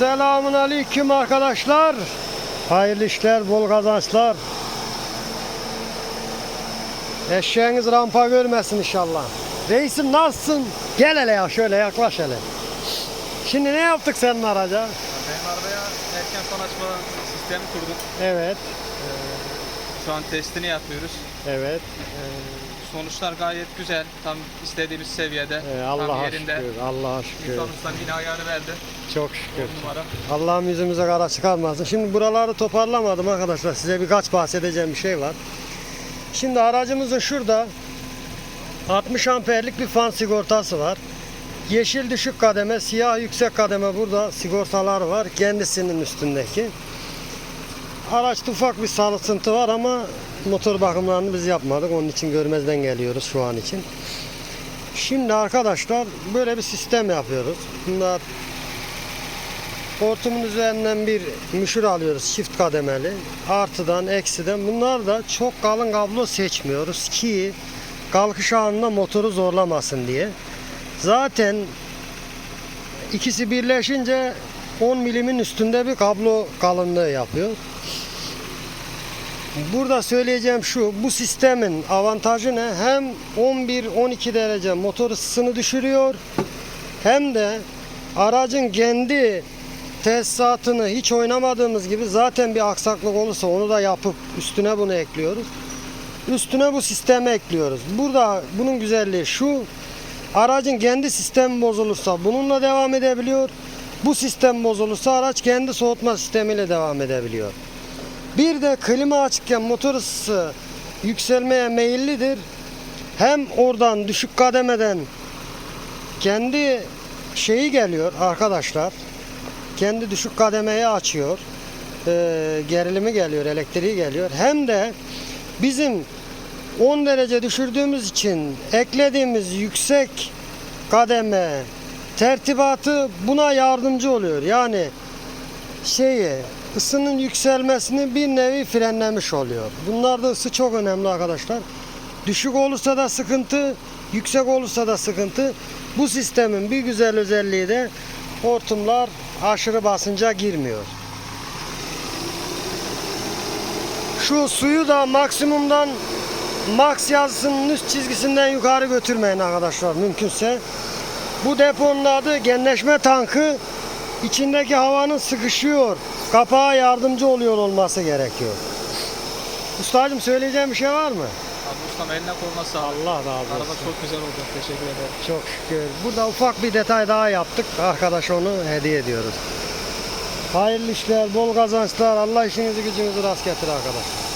Selamun aleyküm arkadaşlar. Hayırlı işler, bol kazançlar. Eşeğiniz rampa görmesin inşallah. Reisim nasılsın? Gel hele ya şöyle yaklaş hele. Şimdi ne yaptık senin araca? Benim arabaya erken son açma sistemi kurduk. Evet, Şu an testini yapıyoruz. evet. Sonuçlar gayet güzel. Tam istediğimiz seviyede. Ee, tam Allah'a yerinde. şükür, Allah'a şükür. Sonuçtan yine ayarı verdi. Çok şükür. On numara. Allah'ım yüzümüze kara çıkarmasın. Şimdi buraları toparlamadım arkadaşlar. Size birkaç bahsedeceğim bir şey var. Şimdi aracımızın şurada 60 amperlik bir fan sigortası var. Yeşil düşük kademe, siyah yüksek kademe burada sigortalar var. Kendisinin üstündeki. Araçta ufak bir sarsıntı var ama motor bakımlarını biz yapmadık. Onun için görmezden geliyoruz şu an için. Şimdi arkadaşlar böyle bir sistem yapıyoruz. Bunlar Hortumun üzerinden bir müşür alıyoruz çift kademeli. Artıdan, eksiden. Bunlar da çok kalın kablo seçmiyoruz ki kalkış anında motoru zorlamasın diye. Zaten ikisi birleşince 10 milimin üstünde bir kablo kalınlığı yapıyor. Burada söyleyeceğim şu, bu sistemin avantajı ne? Hem 11-12 derece motor ısısını düşürüyor, hem de aracın kendi tesisatını hiç oynamadığımız gibi zaten bir aksaklık olursa onu da yapıp üstüne bunu ekliyoruz. Üstüne bu sistemi ekliyoruz. Burada bunun güzelliği şu. Aracın kendi sistemi bozulursa bununla devam edebiliyor. Bu sistem bozulursa araç kendi soğutma sistemiyle devam edebiliyor. Bir de klima açıkken motor ısısı yükselmeye meyillidir. Hem oradan düşük kademeden kendi şeyi geliyor arkadaşlar. Kendi düşük kademeyi açıyor. Ee, gerilimi geliyor, elektriği geliyor. Hem de bizim 10 derece düşürdüğümüz için eklediğimiz yüksek kademe tertibatı buna yardımcı oluyor. Yani şeyi ısının yükselmesini bir nevi frenlemiş oluyor. Bunlarda ısı çok önemli arkadaşlar. Düşük olursa da sıkıntı, yüksek olursa da sıkıntı. Bu sistemin bir güzel özelliği de hortumlar aşırı basınca girmiyor. Şu suyu da maksimumdan max yazısının üst çizgisinden yukarı götürmeyin arkadaşlar mümkünse. Bu deponun adı genleşme tankı. İçindeki havanın sıkışıyor. Kapağa yardımcı oluyor olması gerekiyor. Ustacığım söyleyeceğim bir şey var mı? Abi ustam eline koluna sağlık. Allah razı Araba olsun. çok güzel oldu. Teşekkür ederim. Çok şükür. Burada ufak bir detay daha yaptık. Arkadaş onu hediye ediyoruz. Hayırlı işler, bol kazançlar. Allah işinizi gücünüzü rast getir arkadaşlar.